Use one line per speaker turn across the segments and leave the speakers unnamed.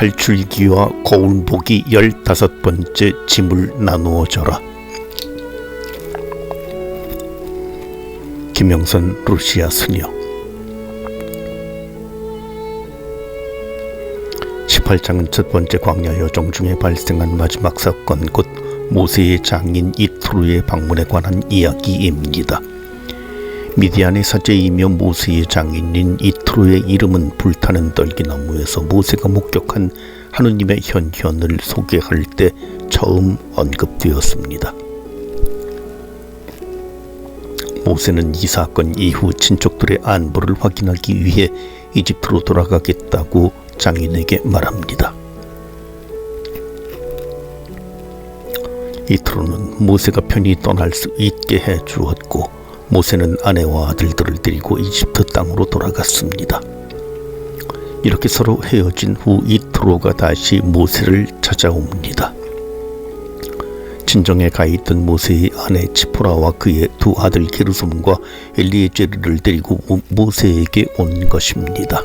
탈출기와 거울보기 열다섯 번째 짐을 나누어 져라. 김영선 루시아 수녀 18장은 첫 번째 광야 여정 중에 발생한 마지막 사건 곧 모세의 장인 이트루의 방문에 관한 이야기입니다. 미디안의 사제이며 모세의 장인인 이트로의 이름은 불타는 떨기나무에서 모세가 목격한 하느님의 현현을 소개할 때 처음 언급되었습니다. 모세는 이 사건 이후 친척들의 안부를 확인하기 위해 이집트로 돌아가겠다고 장인에게 말합니다. 이트로는 모세가 편히 떠날 수 있게 해 주었고 모세는 아내와 아들들을 데리고 이집트 땅으로 돌아갔습니다. 이렇게 서로 헤어진 후 이트로가 다시 모세를 찾아옵니다. 친정에 가 있던 모세의 아내 치포라와 그의 두 아들 게르솜과 엘리에제르를 데리고 모세에게 온 것입니다.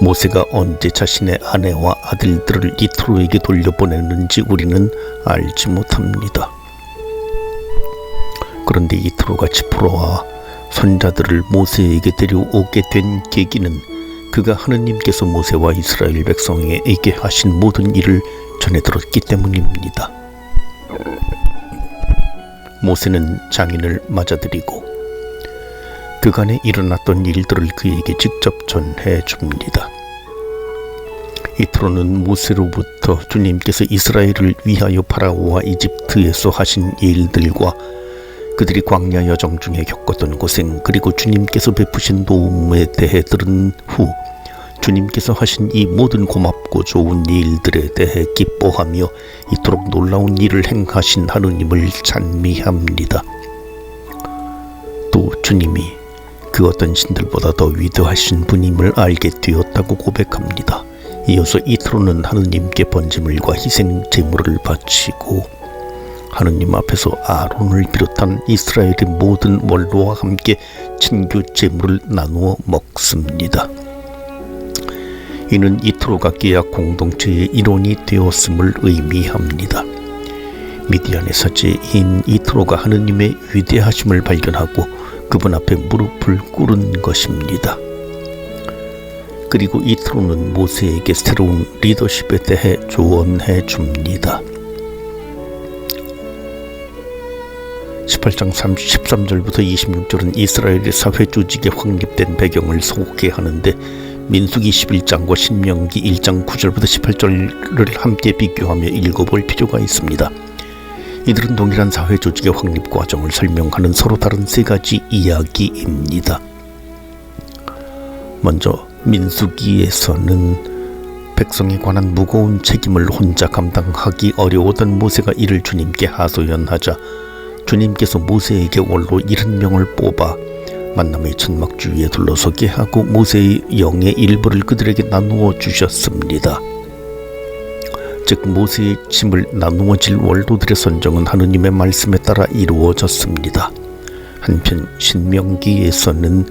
모세가 언제 자신의 아내와 아들들을 이트로에게 돌려보냈는지 우리는 알지 못합니다. 그런데 이트로가 지프로와 손자들을 모세에게 데려오게 된 계기는 그가 하느님께서 모세와 이스라엘 백성에게 하신 모든 일을 전해 들었기 때문입니다. 모세는 장인을 맞아들이고 그간에 일어났던 일들을 그에게 직접 전해 줍니다. 이트로는 모세로부터 주님께서 이스라엘을 위하여 파라오와 이집트에서 하신 일들과 그들이 광야 여정 중에 겪었던 고생 그리고 주님께서 베푸신 도움에 대해 들은 후 주님께서 하신 이 모든 고맙고 좋은 일들에 대해 기뻐하며 이토록 놀라운 일을 행하신 하느님을 찬미합니다. 또 주님이 그 어떤 신들보다 더 위대하신 분임을 알게 되었다고 고백합니다. 이어서 이트로는 하느님께 번제물과 희생 제물을 바치고 하느님 앞에서 아론을 비롯한 이스라엘의 모든 원로와 함께 친교 제물을 나누어 먹습니다. 이는 이트로가 계약 공동체의 일원이 되었음을 의미합니다. 미디안의 사제인 이트로가 하느님의 위대하심을 발견하고 그분 앞에 무릎을 꿇은 것입니다. 그리고 이트로는 모세에게 새로운 리더십에 대해 조언해 줍니다. 18장 13절부터 26절은 이스라엘의 사회 조직에 확립된 배경을 소개 하는데 민수기 11장과 신명기 1장 9절부터 18절을 함께 비교하며 읽어볼 필요가 있습니다. 이들은 동일한 사회 조직의 확립 과정을 설명하는 서로 다른 세 가지 이야기입니다. 먼저 민수기에서는 백성에 관한 무거운 책임을 혼자 감당하기 어려웠던 모세가 이를 주님께 하소연하자 주님께서 모세에게 원로 일흔 명을 뽑아 만남의 천막 주위에 둘러서게 하고 모세의 영의 일부를 그들에게 나누어 주셨습니다. 즉 모세의 짐을 나누어 질 원로들의 선정은 하느님의 말씀에 따라 이루어졌습니다. 한편 신명기에서는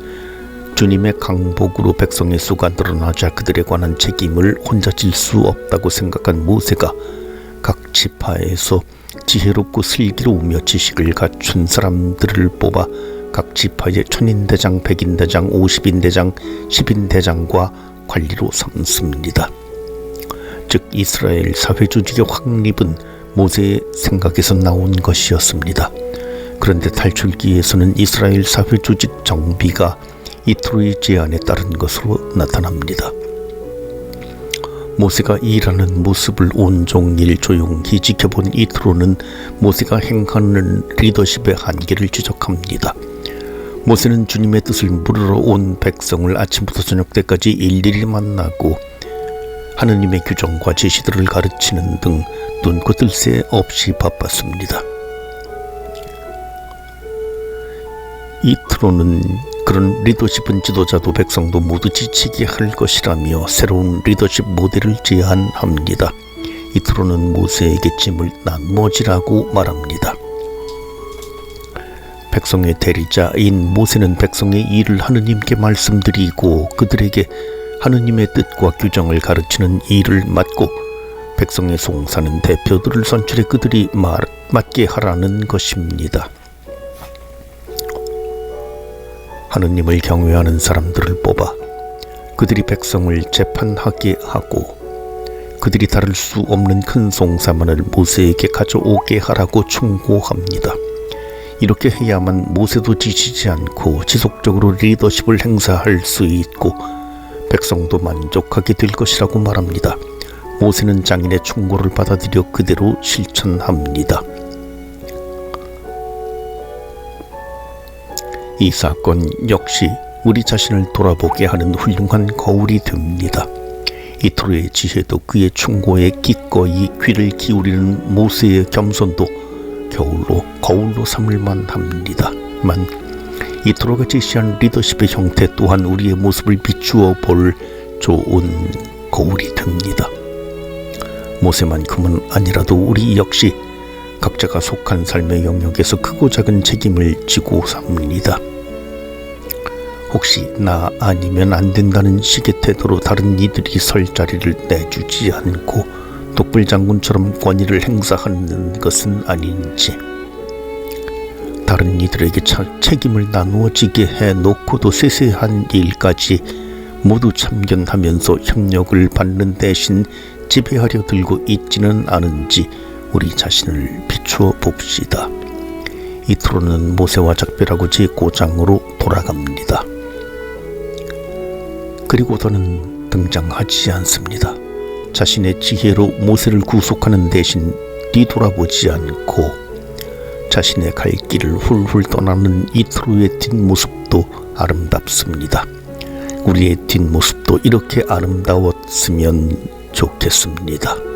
주님의 강복으로 백성의 수가 늘어나자 그들에 관한 책임을 혼자 질 수 없다고 생각한 모세가 각 지파에서 지혜롭고 슬기로우며 지식을 갖춘 사람들을 뽑아 각 지파의 천인대장, 백인대장, 오십인대장, 십인대장과 관리로 삼습니다. 즉 이스라엘 사회 조직의 확립은 모세의 생각에서 나온 것이었습니다. 그런데 탈출기에서는 이스라엘 사회 조직 정비가 이트로의 제안에 따른 것으로 나타납니다. 모세가 일하는 모습을 온종일 조용히 지켜본 이트로는 모세가 행하는 리더십의 한계를 지적합니다. 모세는 주님의 뜻을 물으러 온 백성을 아침부터 저녁 때까지 일일이 만나고 하느님의 규정과 제시들을 가르치는 등 눈코 뜰 새 없이 바빴습니다. 이트로는 그런 리더십은 지도자도 백성도 모두 지치게 할 것이라며 새로운 리더십 모델을 제안합니다. 이트로는 모세에게 짐을 나누어지라고 말합니다. 백성의 대리자인 모세는 백성의 일을 하느님께 말씀드리고 그들에게 하느님의 뜻과 규정을 가르치는 일을 맡고 백성의 송사는 대표들을 선출해 그들이 말, 맡게 하라는 것입니다. 하느님을 경외하는 사람들을 뽑아 그들이 백성을 재판하게 하고 그들이 다룰 수 없는 큰 송사만을 모세에게 가져오게 하라고 충고합니다. 이렇게 해야만 모세도 지치지 않고 지속적으로 리더십을 행사할 수 있고 백성도 만족하게 될 것이라고 말합니다. 모세는 장인의 충고를 받아들여 그대로 실천합니다. 이 사건 역시 우리 자신을 돌아보게 하는 훌륭한 거울이 됩니다. 이토르의 지혜도 그의 충고에 기꺼이 귀를 기울이는 모세의 겸손도 겨울로 거울로 삼을만 합니다 만 이토르가 제시한 리더십의 형태 또한 우리의 모습을 비추어 볼 좋은 거울이 됩니다. 모세만큼은 아니라도 우리 역시 각자가 속한 삶의 영역에서 크고 작은 책임을 지고 삽니다. 혹시 나 아니면 안 된다는 식의 태도로 다른 이들이 설 자리를 내주지 않고 독불 장군처럼 권위를 행사하는 것은 아닌지 다른 이들에게 차, 책임을 나누어지게 해놓고도 세세한 일까지 모두 참견하면서 협력을 받는 대신 지배하려 들고 있지는 않은지 우리 자신을 비추어 봅시다. 이토로는 모세와 작별하고 제 고장으로 돌아갑니다. 그리고 더는 등장하지 않습니다. 자신의 지혜로 모세를 구속하는 대신 뒤돌아보지 않고 자신의 갈 길을 훌훌 떠나는 이트로의 뒷모습도 아름답습니다. 우리의 뒷모습도 이렇게 아름다웠으면 좋겠습니다.